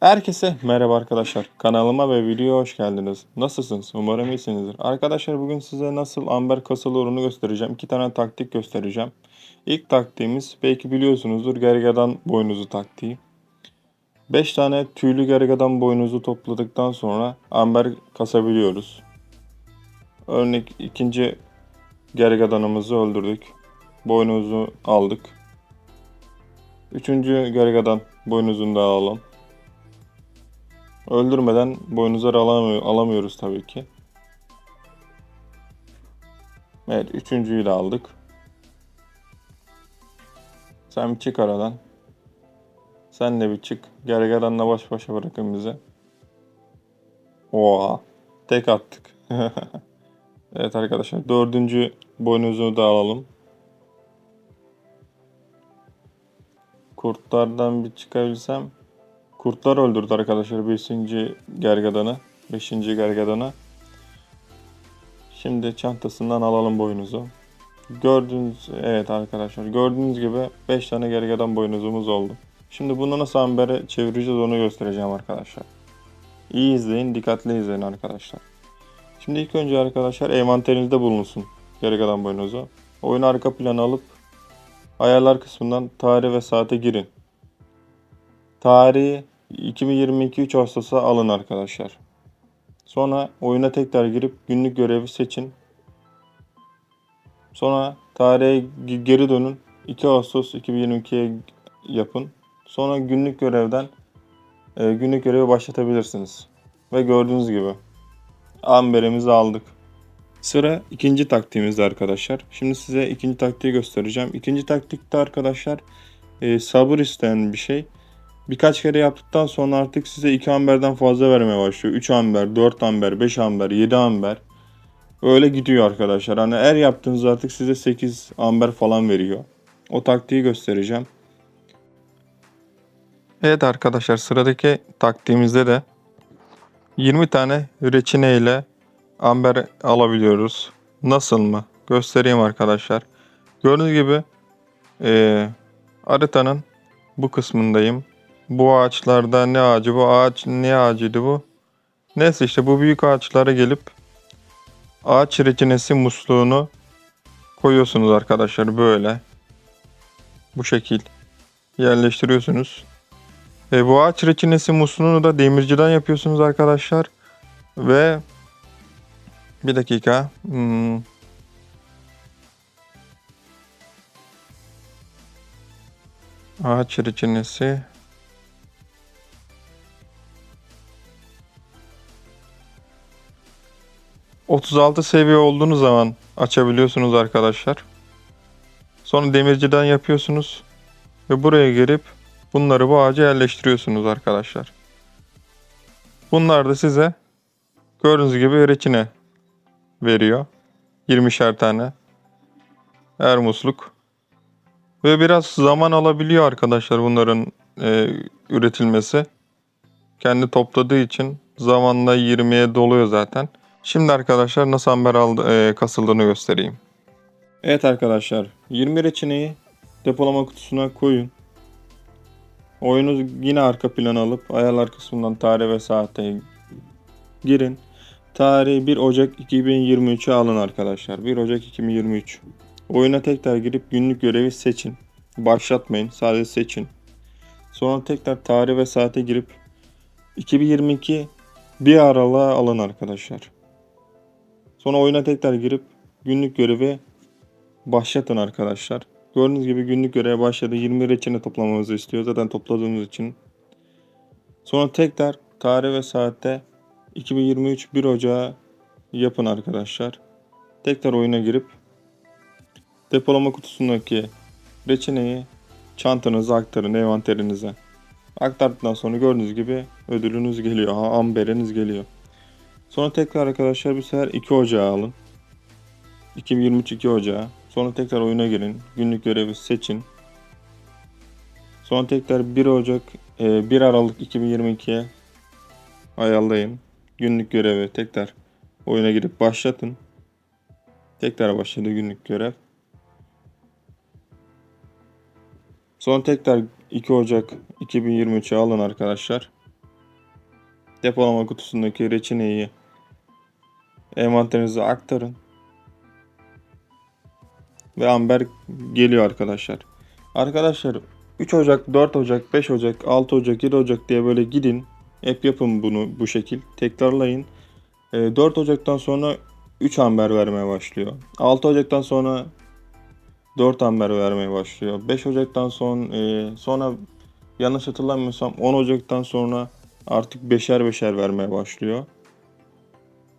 Herkese merhaba arkadaşlar. Kanalıma ve videoya hoş geldiniz. Nasılsınız? Umarım iyisinizdir. Arkadaşlar bugün size nasıl amber kasılırını göstereceğim. İki tane taktik göstereceğim. İlk taktiğimiz belki biliyorsunuzdur gergedan boynuzu taktiği. 5 tane tüylü gergedan boynuzu topladıktan sonra amber kasabiliyoruz. Örnek ikinci gergedanımızı öldürdük. Boynuzu aldık. Üçüncü gergedan boynuzunu da alalım. Öldürmeden boynuzları alamıyor, alamıyoruz tabii ki. Evet üçüncüyü de aldık. Sen bir çık aradan. Sen de bir çık. Gergedanla baş başa bırakın bizi. Oha. Tek attık. evet arkadaşlar dördüncü boynuzunu da alalım. Kurtlardan bir çıkabilsem. Kurtlar öldürdü arkadaşlar 5. gergedanı. 5. gergedanı. Şimdi çantasından alalım boynuzu. Gördüğünüz evet arkadaşlar gördüğünüz gibi 5 tane gergedan boynuzumuz oldu. Şimdi bunu nasıl ambere çevireceğiz onu göstereceğim arkadaşlar. İyi izleyin, dikkatli izleyin arkadaşlar. Şimdi ilk önce arkadaşlar envanterinizde bulunsun gergedan boynuzu. Oyunu arka plana alıp ayarlar kısmından tarih ve saate girin. Tarihi 2022 3 Ağustos'a alın arkadaşlar. Sonra oyuna tekrar girip günlük görevi seçin. Sonra tarihe geri dönün. 2 Ağustos 2022'ye yapın. Sonra günlük görevden e, günlük görevi başlatabilirsiniz. Ve gördüğünüz gibi amberimizi aldık. Sıra ikinci taktiğimizde arkadaşlar. Şimdi size ikinci taktiği göstereceğim. İkinci taktikte arkadaşlar e, sabır isteyen bir şey. Birkaç kere yaptıktan sonra artık size 2 amberden fazla vermeye başlıyor. 3 amber, 4 amber, 5 amber, 7 amber. Öyle gidiyor arkadaşlar. Hani er yaptığınız artık size 8 amber falan veriyor. O taktiği göstereceğim. Evet arkadaşlar sıradaki taktiğimizde de 20 tane reçine ile amber alabiliyoruz. Nasıl mı? Göstereyim arkadaşlar. Gördüğünüz gibi e, haritanın bu kısmındayım. Bu ağaçlarda ne ağacı bu ağaç ne ağacıydı bu? Neyse işte bu büyük ağaçlara gelip ağaç reçinesi musluğunu koyuyorsunuz arkadaşlar böyle. Bu şekil yerleştiriyorsunuz. E, bu ağaç reçinesi musluğunu da demirciden yapıyorsunuz arkadaşlar. Ve bir dakika. Hmm. Ağaç reçinesi. ...36 seviye olduğunuz zaman açabiliyorsunuz arkadaşlar. Sonra demirciden yapıyorsunuz. Ve buraya gelip bunları bu ağaca yerleştiriyorsunuz arkadaşlar. Bunlar da size gördüğünüz gibi reçine veriyor. 20'şer tane. Her musluk. Ve biraz zaman alabiliyor arkadaşlar bunların e, üretilmesi. Kendi topladığı için zamanla 20'ye doluyor zaten. Şimdi arkadaşlar nasıl amber aldı, e, kasıldığını göstereyim. Evet arkadaşlar 20 reçineyi depolama kutusuna koyun. Oyunu yine arka plana alıp ayarlar kısmından tarih ve saate girin. Tarihi 1 Ocak 2023'e alın arkadaşlar. 1 Ocak 2023. Oyuna tekrar girip günlük görevi seçin. Başlatmayın. Sadece seçin. Sonra tekrar tarih ve saate girip 2022 bir aralığa alın arkadaşlar. Sonra oyuna tekrar girip günlük görevi başlatın arkadaşlar. Gördüğünüz gibi günlük göreve başladı. 20 reçine toplamamızı istiyor. Zaten topladığımız için. Sonra tekrar tarih ve saatte 2023 1 Ocağı yapın arkadaşlar. Tekrar oyuna girip depolama kutusundaki reçineyi çantanıza aktarın envanterinize. Aktardıktan sonra gördüğünüz gibi ödülünüz geliyor. Amberiniz geliyor. Sonra tekrar arkadaşlar bir sefer 2 Ocağı alın. 2023 2 Ocağı. Sonra tekrar oyuna girin. Günlük görevi seçin. Sonra tekrar 1 Ocak 1 Aralık 2022'ye ayarlayın. Günlük görevi tekrar oyuna girip başlatın. Tekrar başladı günlük görev. Sonra tekrar 2 Ocak 2023'e alın arkadaşlar. depolama kutusundaki reçineyi envanterinize aktarın. Ve amber geliyor arkadaşlar. Arkadaşlar 3 Ocak, 4 Ocak, 5 Ocak, 6 Ocak, 7 Ocak diye böyle gidin. Hep yapın bunu bu şekil. Tekrarlayın. E, 4 Ocak'tan sonra 3 amber vermeye başlıyor. 6 Ocak'tan sonra 4 amber vermeye başlıyor. 5 Ocak'tan son e, sonra yanlış hatırlamıyorsam 10 Ocak'tan sonra artık beşer beşer vermeye başlıyor.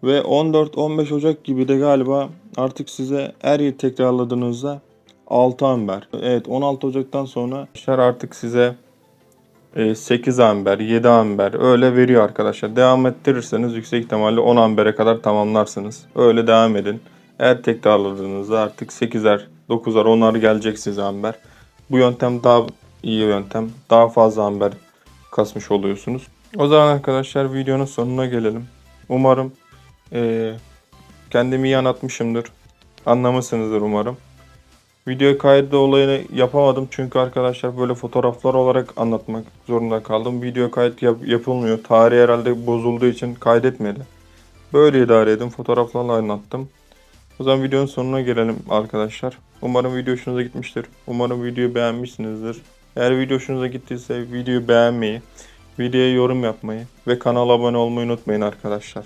Ve 14-15 Ocak gibi de galiba artık size her yıl tekrarladığınızda 6 amber. Evet 16 Ocak'tan sonra arkadaşlar artık size e, 8 amber, 7 amber öyle veriyor arkadaşlar. Devam ettirirseniz yüksek ihtimalle 10 ambere kadar tamamlarsınız. Öyle devam edin. Eğer tekrarladığınızda artık 8'er, 9'ar, 10'ar gelecek size amber. Bu yöntem daha iyi yöntem. Daha fazla amber kasmış oluyorsunuz. O zaman arkadaşlar videonun sonuna gelelim. Umarım eee, kendimi iyi anlatmışımdır. Anlamışsınızdır umarım. Video kaydı olayını yapamadım çünkü arkadaşlar böyle fotoğraflar olarak anlatmak zorunda kaldım. Video kayıt yap- yapılmıyor. Tarih herhalde bozulduğu için kaydetmedi. Böyle idare edin. Fotoğraflarla anlattım. O zaman videonun sonuna gelelim arkadaşlar. Umarım video hoşunuza gitmiştir. Umarım videoyu beğenmişsinizdir. Eğer video hoşunuza gittiyse videoyu beğenmeyi, videoya yorum yapmayı ve kanala abone olmayı unutmayın arkadaşlar.